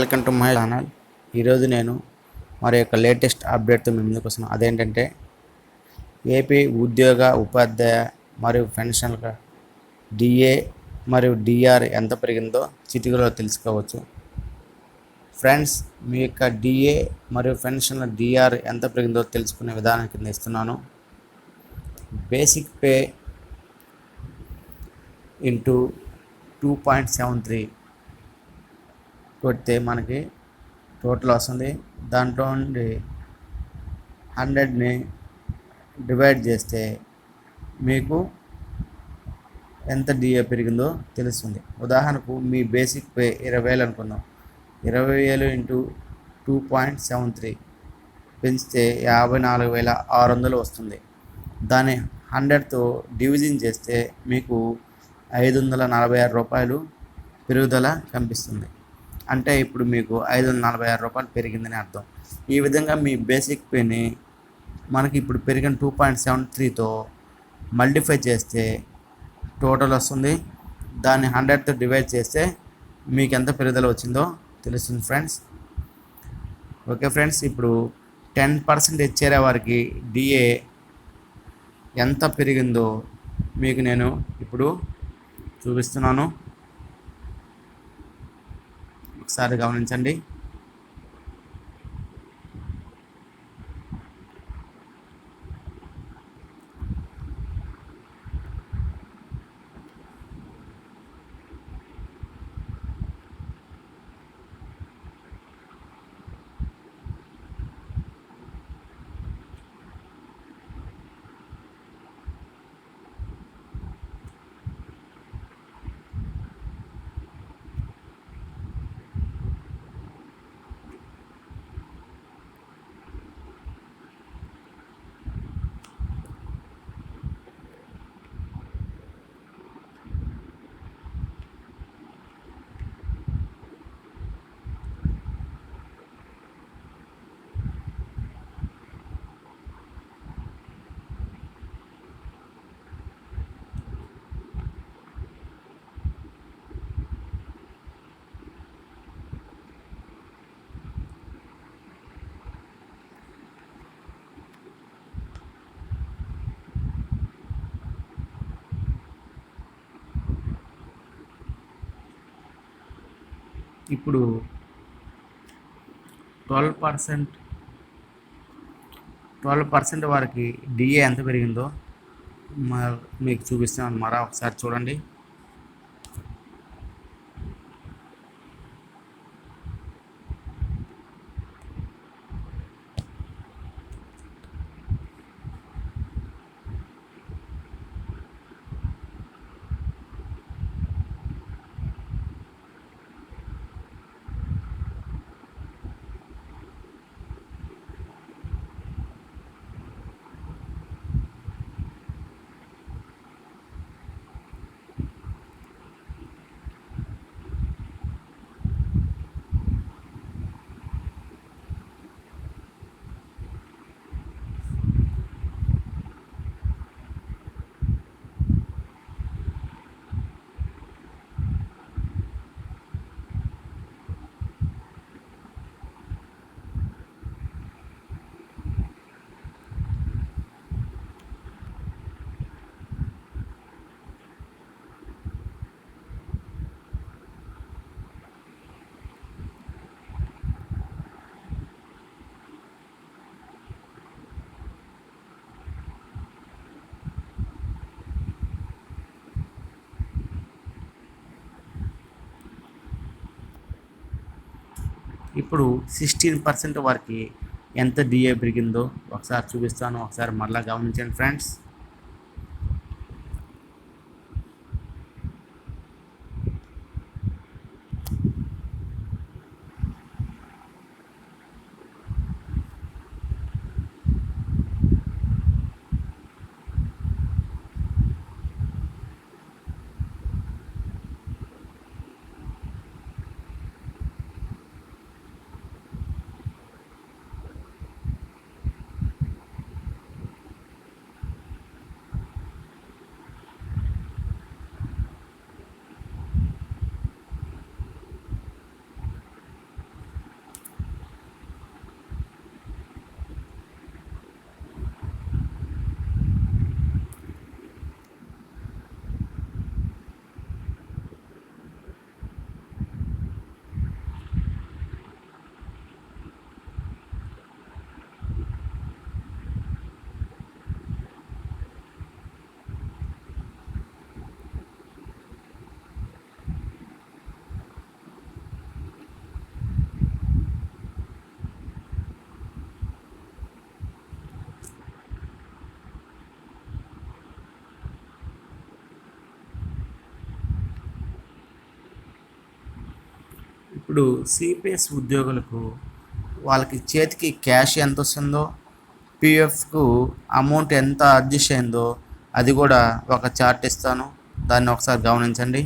Welcome to my channel ఈరోజు నేను మరి యొక్క లేటెస్ట్ అప్డేట్తో మీ ముందుకు వస్తున్నాను అదేంటంటే ఏపీ ఉద్యోగ ఉపాధ్యాయ మరియు పెన్షన్ డిఏ మరియు డిఆర్ ఎంత పెరిగిందో చిటికలో తెలుసుకోవచ్చు ఫ్రెండ్స్ మీ యొక్క డిఏ మరియు పెన్షన్ల డిఆర్ ఎంత పెరిగిందో తెలుసుకునే విధానం కింద ఇస్తున్నాను basic pay into two point seven three కొడితే మనకి టోటల్ వస్తుంది దాంట్లో నుండి హండ్రెడ్ని డివైడ్ చేస్తే మీకు ఎంత డిఏ పెరిగిందో తెలుస్తుంది ఉదాహరణకు మీ బేసిక్ పే ఇరవై వేలు అనుకుందాం ఇరవై వేలు into two point seven three పెంచితే యాభై నాలుగు వేల ఆరు వందలు వస్తుంది దాన్ని హండ్రెడ్తో డివిజన్ చేస్తే మీకు ఐదు వందల నలభై ఆరు రూపాయలు పెరుగుదల కనిపిస్తుంది అంటే ఇప్పుడు మీకు ఐదు వందల నలభై ఆరు రూపాయలు పెరిగిందని అర్థం ఈ విధంగా మీ బేసిక్ పేని మనకి ఇప్పుడు పెరిగిన టూ పాయింట్ సెవెన్ త్రీతో మల్టిఫై చేస్తే టోటల్ వస్తుంది దాన్ని హండ్రెడ్తో డివైడ్ చేస్తే మీకు ఎంత పెరుగుదల వచ్చిందో తెలుస్తుంది ఫ్రెండ్స్ ఓకే ఫ్రెండ్స్ ఇప్పుడు టెన్ పర్సెంటేజ్ చేరే వారికి డిఏ ఎంత పెరిగిందో మీకు నేను ఇప్పుడు చూపిస్తున్నాను ఒకసారి గమనించండి ఇప్పుడు ట్వెల్వ్ పర్సెంట్ ట్వెల్వ్ పర్సెంట్ వారికి డిఏ ఎంత పెరిగిందో మీకు చూపిస్తాను మరా ఒకసారి చూడండి ఇప్పుడు సిక్స్టీన్ పర్సెంట్ వరకు ఎంత డిఏ పెరిగిందో ఒకసారి చూపిస్తాను ఒకసారి మరలా గమనించండి ఫ్రెండ్స్ ఇప్పుడు సిపిఎస్ ఉద్యోగులకు వాళ్ళకి చేతికి క్యాష్ ఎంత వస్తుందో పిఎఫ్కు అమౌంట్ ఎంత అడ్జస్ట్ అయిందో అది కూడా ఒక చార్ట్ ఇస్తాను దాన్ని ఒకసారి గమనించండి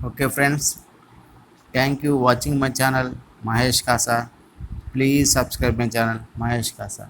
Okay friends, thank you watching my channel Mahesh Kasa. Please subscribe my channel Mahesh Kasa.